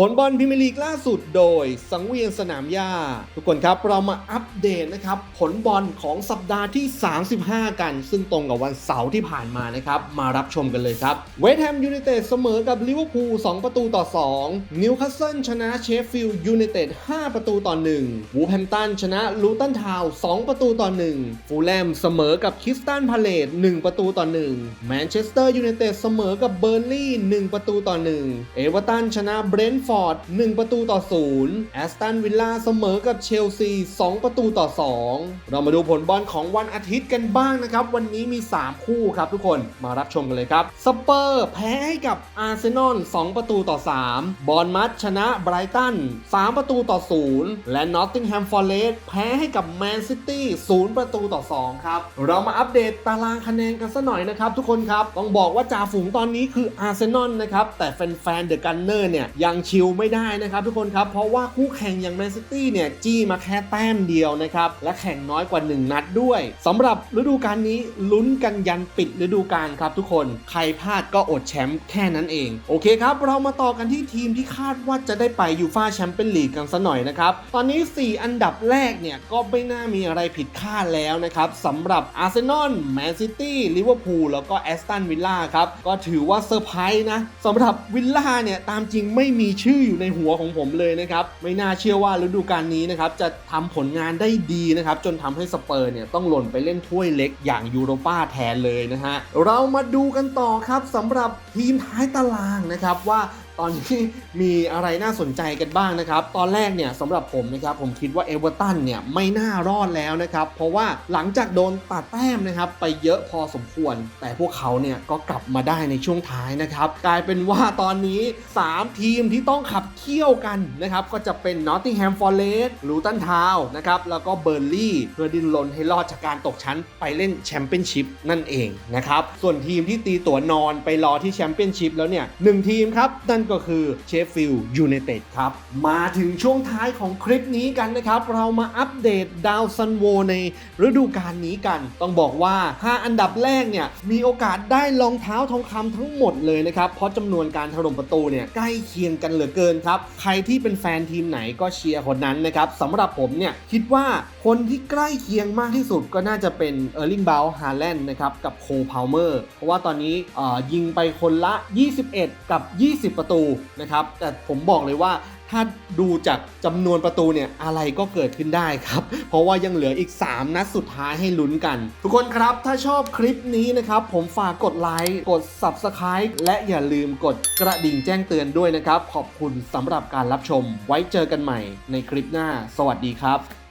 ผลบอลพรีเมียร์ลีกล่าสุดโดย สังเวียนสนามหญ้า ทุกคนครับเรามาอัปเดตนะครับ ผลบอลของสัปดาห์ที่ 35 กัน ซึ่งตรงกับวันเสาร์ที่ผ่านมานะครับ มารับชมกันเลยครับ เวสต์แฮมยูไนเต็ดเสมอกับลิเวอร์พูล2ประตูต่อ 2 นิวคาสเซิลชนะเชฟฟิลด์ยูไนเต็ด5ประตูต่อ 1 วูแฮมตันชนะลูตันทาวน์2ประตูต่อ 1 ฟูลแลมเสมอกับคิสตันพาเลต1ประตูต่อ 1 แมนเชสเตอร์ยูไนเต็ดเสมอกับเบอร์ลี่1ประตูต่อ 1 เอเวอร์ตันชนะเบรนท์ฟอร์ด 1 ประตูต่อ0แอสตันวิลล่าเสมอกับเชลซี 2 ประตูต่อ 2 เรามาดูผลบอลของวันอาทิตย์กันบ้างนะครับ วันนี้มี 3 คู่ครับทุกคนมารับชมกันเลยครับสเปอร์แพ้ให้กับอาร์เซนอล2ประตูต่อ 3 บอลมัดชนะไบรตัน 3 ประตูต่อ 0 และนอตติงแฮมฟอร์เรสต์แพ้ให้กับแมนซิตี้ 0 ประตูต่อ 2 ครับ เรามาอัปเดตตารางคะแนนกันสักหน่อยนะครับทุกคนครับ ต้องบอกว่าจ่าฝูงตอนนี้คืออาร์เซนอลนะครับ แต่แฟนๆเดอะกันเนอร์เนี่ยยังเชิลไม่ได้นะครับทุกคนครับ เพราะว่าคู่แข่งอย่างแมนซิตี้เนี่ยจี้มาแค่แต้มเดียวนะครับ และแข่งน้อยกว่า 1 นัดด้วยสำหรับฤดูกาลนี้ลุ้นกันยันปิดฤดูกาลครับทุกคน ใครพลาดก็อดแชมป์แค่นั้นเอง โอเคครับ เรามาต่อกันที่ทีมที่คาดว่าจะได้ไปยูฟาแชมเปี้ยนลีกกันสัหน่อยนะครับ ตอนนี้ 4 อันดับแรกเนี่ยก็ไม่น่ามีอะไรผิดคาดแล้วนะครับสำหรับอาร์เซนอลแมนซิตี้ลิเวอร์พูลแล้วก็แอสตันวิลล่าครับก็ถือว่าเซอร์ไพรส์นะสำหรับวิลล่าเนี่ยตามจริงไม่มีชื่ออยู่ในหัวของผมเลยนะครับ ไม่น่าเชื่อว่าฤดูกาลนี้นะครับจะทำผลงานได้ดีนะครับ จนทำให้สเปอร์เนี่ยต้องหล่นไปเล่นถ้วยเล็กอย่างยูโรปาแทนเลยนะฮะ เรามาดูกันต่อครับสำหรับทีมท้ายตารางนะครับว่า ตอนนี้มีอะไรน่าสนใจกันบ้างนะครับ ตอนแรกเนี่ยสำหรับผมนะครับผมคิดว่าเอเวอร์ตันเนี่ยไม่น่ารอดแล้วนะครับ เพราะว่าหลังจากโดนตัดแต้มนะครับไปเยอะพอสมควร แต่พวกเขาเนี่ยก็กลับมาได้ในช่วงท้ายนะครับ กลายเป็นว่าตอนนี้ 3 ทีมที่ต้องขับเคี่ยวกันนะครับ ก็จะเป็น Nottingham Forest ลูตันทาวนะครับ แล้วก็เบอร์ลี่เพื่อดิ้นรนให้รอดจากการตกชั้นไปเล่นแชมเปี้ยนชิพนั่นเองนะครับส่วนทีมที่ตีตัวนอนไปรอที่แชมเปี้ยนชิพแล้วเนี่ยหนึ่งทีมครับนั่นก็คือเชฟฟิลด์ยูไนเต็ดครับ มาถึงช่วงท้ายของคลิปนี้กันนะครับ เรามาอัปเดตดาวซันโวในฤดูกาลนี้กัน ต้องบอกว่า 5 อันดับแรกเนี่ยมีโอกาสได้รองเท้าทองคำทั้งหมดเลยนะครับ เพราะจำนวนการถล่มประตูเนี่ยใกล้เคียงกันเหลือเกินครับ ใครที่เป็นแฟนทีมไหนก็เชียร์คนนั้นนะครับสำหรับผมเนี่ยคิดว่าคนที่ใกล้เคียงมากที่สุดก็น่าจะเป็นเออร์ลิงเบลฮาแลนด์นะครับกับโคพาวเมอร์เพราะว่าตอนนี้ยิงไปคนละ 21 กับ 20 ประตูนะครับ แต่ผมบอกเลยว่าถ้าดูจากจำนวนประตูเนี่ยอะไรก็เกิดขึ้นได้ครับ เพราะว่ายังเหลืออีก 3 นัดสุดท้ายให้ลุ้นกัน ทุกคนครับถ้าชอบคลิปนี้นะครับ ผมฝากกดไลค์กด Subscribe และอย่าลืมกดกระดิ่งแจ้งเตือนด้วยนะครับ ขอบคุณสำหรับการรับชม ไว้เจอกันใหม่ในคลิปหน้า สวัสดีครับ